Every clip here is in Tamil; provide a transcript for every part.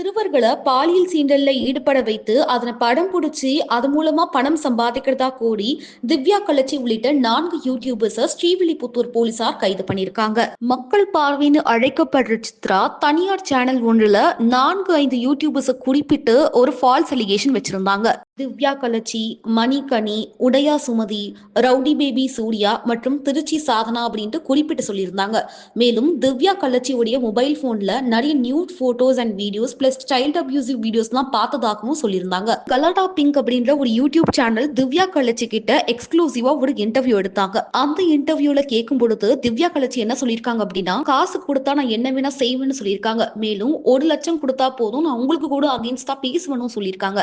சிறுவர்களை பாலியல் சீண்டல்ல ஈடுபட வைத்து அதனை படம் பிடிச்சி அது மூலமா பணம் சம்பாதிக்கிறதா கூடி திவ்யா கலச்சி உள்ளிட்ட நான்கு யூடியூபர்ஸை ஸ்ரீவில்லிபுத்தூர் போலீசார் கைது பண்ணியிருக்காங்க. மக்கள் பார்வைன்னு அழைக்கப்படுற சித்ரா தனியார் சேனல் ஒன்றுல நான்கு ஐந்து யூடியூபர்ஸை குறிப்பிட்டு ஒரு ஃபால்ஸ் அலிகேஷன் வச்சிருந்தாங்க. திவ்யா கலச்சி மணிகனி உடையா சுமதி ரவுடி பேபி சூர்யா மற்றும் திருச்சி சாதனா அப்படின்ட்டு குறிப்பிட்டு சொல்லியிருந்தாங்க. மேலும் திவ்யா கள்ளச்சியுடைய மொபைல் போன்ல நிறைய nude photos and videos plus child abusive வீடியோஸ்லாம் பார்த்ததாகவும் சொல்லியிருந்தாங்க. கலாடா பிங்க் அப்படின்ற ஒரு யூடியூப் சேனல் திவ்யா கலச்சி கிட்ட எக்ஸ்க்ளூசிவா ஒரு இன்டர்வியூ எடுத்தாங்க. அந்த இன்டர்வியூல கேட்கும் பொழுது திவ்யா கலச்சி என்ன சொல்லியிருக்காங்க அப்படின்னா காசு கொடுத்தா நான் என்ன வேணா செய்வேன்னு சொல்லியிருக்காங்க. மேலும் ஒரு லட்சம் கொடுத்தா போதும் நான் உங்களுக்கு கூட அகேன்ஸ்டா பேசுவேன்னு சொல்லியிருக்காங்க.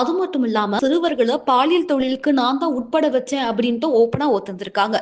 அது மட்டும் இல்லாம சிறுவர்களை பாலியல் தொழிலுக்கு நான் தான் உட்பட வச்சேன் அப்படின்ட்டு ஓப்பனா ஒத்துந்திருக்காங்க.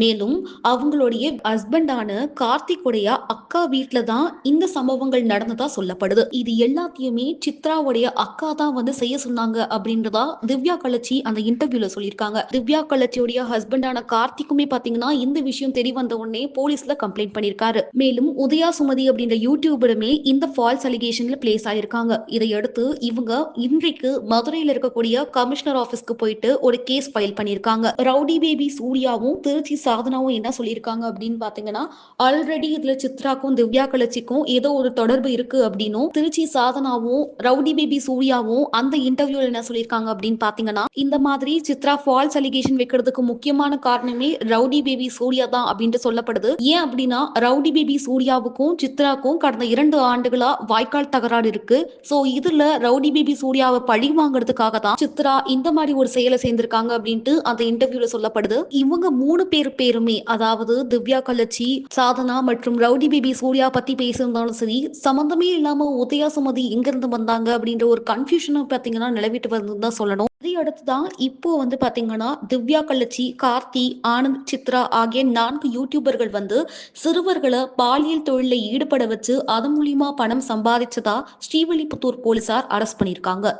மேலும் அவங்களுடைய ஹஸ்பண்டான கார்த்திக்குடைய அக்கா வீட்ல தான் இந்த சம்பவங்கள் நடந்ததா சொல்லப்படுது. இது எல்லாத்தையுமே சித்ராவுடைய அக்கா தான் வந்து செய்ய சொன்னாங்க அப்படின்றதா திவ்யா கலச்சி அந்த இன்டர்வியூல சொல்லியிருக்காங்க. திவ்யா கலச்சியுடைய ஹஸ்பண்டான கார்த்திக்குமே பாத்தீங்கன்னா இந்த விஷயம் தெரிய வந்த உடனே போலீஸ்ல கம்ப்ளைண்ட் பண்ணியிருக்காரு. மேலும் உதயா சுமதி அப்படின்ற யூடியூபருமே இந்த ஃபால்ஸ் அலிகேஷன்ல பிளேஸ் ஆயிருக்காங்க. இதையடுத்து இவங்க இன்றைக்கு மதுரையில இருக்கக்கூடிய கமிஷனர் ஆபீஸ்க்கு போயிட்டு ஒரு கேஸ் ஃபைல் பண்ணியிருக்காங்க. ரவுடி பேபி சூர்யாவும் திருச்சி சாதனாவும் என்ன சொல்லியிருக்காங்க அப்படின்னு பாத்தீங்கன்னா ஆல்ரெடி இதுல சித்ராக்கும் திவ்யா கலச்சிக்கும் ஏதோ ஒரு தொடர்பு இருக்கு அப்படின்னும் திருச்சி சாதனாவும் ரவுடி பேபி சூர்யாவும் அந்த இன்டர்வியூல என்ன சொல்லியிருக்காங்க அப்படின்னு பாத்தீங்கன்னா இந்த மாதிரி சித்ரா ஃபால்ஸ் அலிகேஷன் வைக்கிறதுக்கு முக்கியமான காரணமே ரவுடி பேபி சூர்யா தான் அப்படின்ட்டு சொல்லப்படுது. ஏன் அப்படின்னா ரவுடி பேபி சூர்யாவுக்கும் சித்ராக்கும் கடந்த இரண்டு ஆண்டுகளா வாய்க்கால் தகராறு இருக்கு. சோ இதுல ரவுடி பேபி சூர்யாவை பழி வாங்குறதுக்காக தான் சித்ரா இந்த மாதிரி ஒரு செயலை சேர்ந்திருக்காங்க அப்படின்ட்டு அந்த இன்டர்வியூல சொல்லப்படுது. இவங்க மூணு பேர் பேருமே அதாவது திவ்யா கலச்சி சாதனா மற்றும் ரவுடி பேபி சூர்யா பத்தி பேசியிருந்தாலும் சரி சம்பந்தமே இல்லாம உதயா சுமதி எங்க இருந்து வந்தாங்க அப்படின்ற ஒரு கன்ஃபியூஷன் பாத்தீங்கன்னா நிலவிட்டு வந்து தான் சொல்லணும். இதை அடுத்து தான் இப்போ வந்து பாத்தீங்கன்னா திவ்யா கள்ளச்சி கார்த்தி ஆனந்த் சித்ரா ஆகிய நான்கு யூடியூபர்கள் வந்து சிறுவர்களை பாலியல் தொழிலில் ஈடுபட வச்சு அது மூலியமா பணம் சம்பாதிச்சதா ஸ்ரீவில்லிபுத்தூர் போலீசார் அரெஸ்ட் பண்ணியிருக்காங்க.